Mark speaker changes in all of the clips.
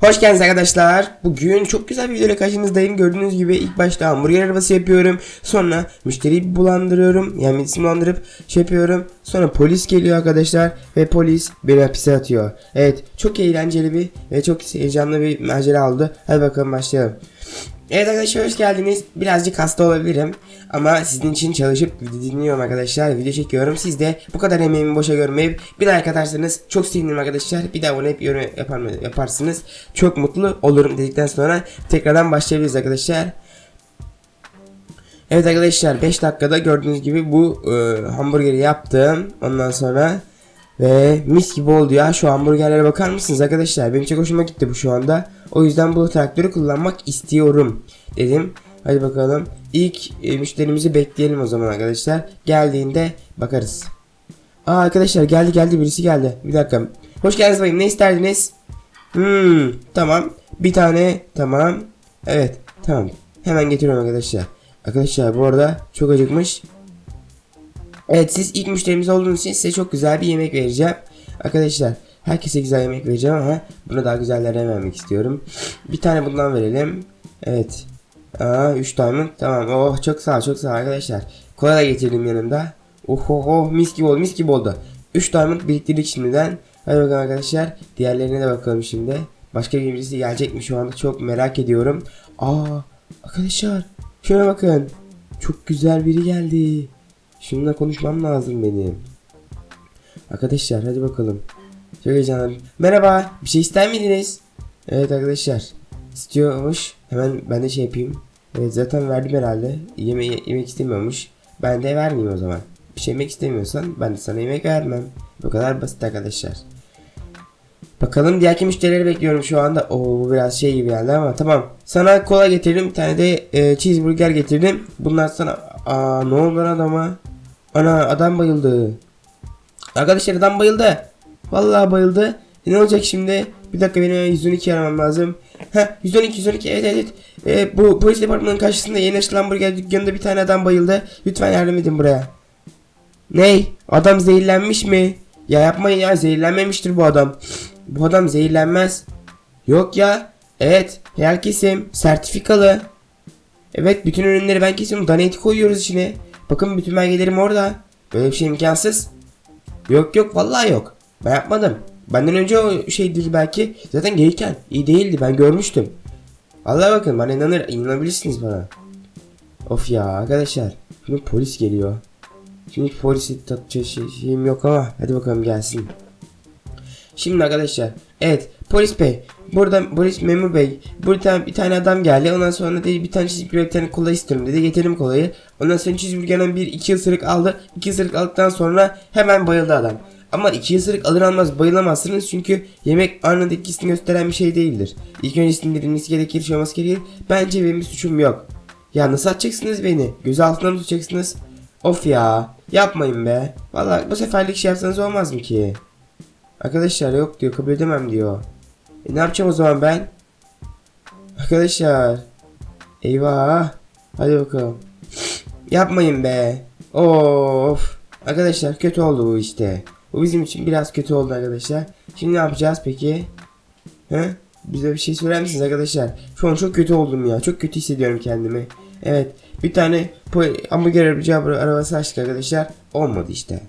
Speaker 1: Hoş geldiniz arkadaşlar. Bugün çok güzel bir videoyla karşınızdayım. Gördüğünüz gibi ilk başta hamburger arabası yapıyorum. Sonra müşteriyi bulandırıyorum. Yani midesini bulandırıp şey yapıyorum. Sonra polis geliyor arkadaşlar. Ve polis beni hapise atıyor. Evet çok eğlenceli bir ve çok heyecanlı bir macera oldu. Hadi bakalım başlayalım. Evet arkadaşlar hoş geldiniz. Birazcık hasta olabilirim. Ama sizin için çalışıp dinliyorum arkadaşlar. Video çekiyorum. Siz de bu kadar emeğimi boşa görmeyip bir like atarsanız çok sevinirim arkadaşlar. Bir de abone hep yorum yapar, yaparsınız. Çok mutlu olurum dedikten sonra tekrardan başlayabiliriz arkadaşlar. Evet arkadaşlar 5 dakikada gördüğünüz gibi bu e, hamburgeri yaptım. Ondan sonra ve mis gibi oldu ya şu hamburgerlere bakar mısınız arkadaşlar benim çok hoşuma gitti bu şu anda o yüzden bu traktörü kullanmak istiyorum dedim. Hadi bakalım. İlk e, müşterimizi bekleyelim o zaman arkadaşlar. Geldiğinde bakarız. Aa arkadaşlar geldi geldi birisi geldi. Bir dakika. Hoş geldiniz bayım. Ne isterdiniz? Hmm tamam. Bir tane tamam. Evet tamam. Hemen getiriyorum arkadaşlar. Arkadaşlar bu arada çok acıkmış. Evet siz ilk müşterimiz olduğunuz için size çok güzel bir yemek vereceğim. Arkadaşlar herkese güzel yemek vereceğim ama buna daha güzellerden vermek istiyorum. Bir tane bundan verelim. Evet. Aa 3 diamond. Tamam. Oh çok sağ ol çok sağ ol arkadaşlar. Kola da getirdim yanımda. Oh oh oh mis gibi oldu mis gibi oldu. 3 diamond biriktirdik şimdiden. Hadi bakalım arkadaşlar. Diğerlerine de bakalım şimdi. Başka birisi gelecek mi şu anda çok merak ediyorum. Aa arkadaşlar şuna bakın. Çok güzel biri geldi. Şununla konuşmam lazım benim. Arkadaşlar hadi bakalım. Çok heyecanlıyım. Merhaba bir şey ister miydiniz? Evet arkadaşlar. İstiyormuş. Hemen ben de şey yapayım. Evet zaten verdim herhalde. Yeme yemek istemiyormuş. Ben de vermeyeyim o zaman. Bir şey yemek istemiyorsan ben de sana yemek vermem. Bu kadar basit arkadaşlar. Bakalım diğer müşterileri bekliyorum şu anda. Oo bu biraz şey gibi geldi ama tamam. Sana kola getirdim. Bir tane de e, cheeseburger getirdim. Bunlar sana... Aa ne oldu lan adama? Ana adam bayıldı. Arkadaşlar adam bayıldı. Vallahi bayıldı. Ne olacak şimdi? Bir dakika benim 112 aramam lazım. Ha 112 112 evet evet. E, bu polis departmanının karşısında yeni açılan hamburger dükkanında bir tane adam bayıldı. Lütfen yardım edin buraya. Ney? Adam zehirlenmiş mi? Ya yapmayın ya zehirlenmemiştir bu adam. Bu adam zehirlenmez. Yok ya. Evet. Herkesim. Sertifikalı. Evet bütün ürünleri ben kesiyorum. Donate koyuyoruz içine. Bakın bütün belgelerim orada. Böyle bir şey imkansız. Yok yok vallahi yok. Ben yapmadım. Benden önce o şeydi belki. Zaten gelirken iyi değildi ben görmüştüm. Vallahi bakın bana inanır, inanabilirsiniz bana. Of ya arkadaşlar. Şimdi polis geliyor. Şimdi polisi tatacak şey, şeyim yok ama hadi bakalım gelsin. Şimdi arkadaşlar evet polis bey burada polis memur bey burada bir tane adam geldi ondan sonra dedi bir tane cheeseburger bir tane kola istiyorum dedi getirelim kolayı ondan sonra cheeseburgerden bir iki ısırık aldı iki ısırık aldıktan sonra hemen bayıldı adam ama iki ısırık alır almaz bayılamazsınız çünkü yemek anında etkisini gösteren bir şey değildir İlk önce sindirilmesi gerekir şey gerekir bence benim bir suçum yok ya nasıl atacaksınız beni göz altına mı tutacaksınız of ya yapmayın be Vallahi bu seferlik şey yapsanız olmaz mı ki Arkadaşlar yok diyor kabul edemem diyor. E ne yapacağım o zaman ben? Arkadaşlar. Eyvah. Hadi bakalım. Yapmayın be. Of. Arkadaşlar kötü oldu bu işte. Bu bizim için biraz kötü oldu arkadaşlar. Şimdi ne yapacağız peki? He? Bize bir şey söyler misiniz arkadaşlar? Şu an çok kötü oldum ya. Çok kötü hissediyorum kendimi. Evet. Bir tane hamburger arabası açtık arkadaşlar. Olmadı işte.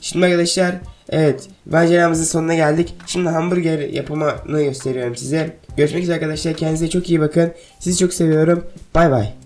Speaker 1: Şimdi arkadaşlar evet maceramızın sonuna geldik. Şimdi hamburger yapımını gösteriyorum size. Görüşmek üzere arkadaşlar. Kendinize çok iyi bakın. Sizi çok seviyorum. Bay bay.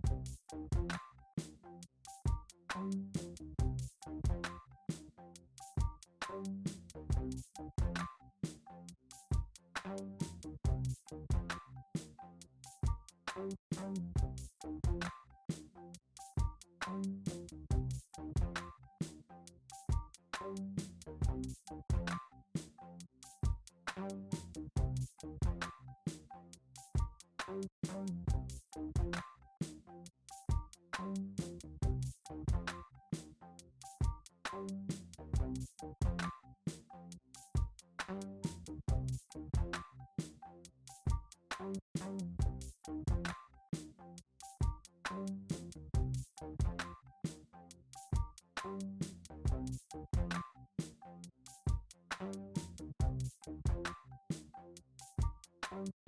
Speaker 2: Thank you.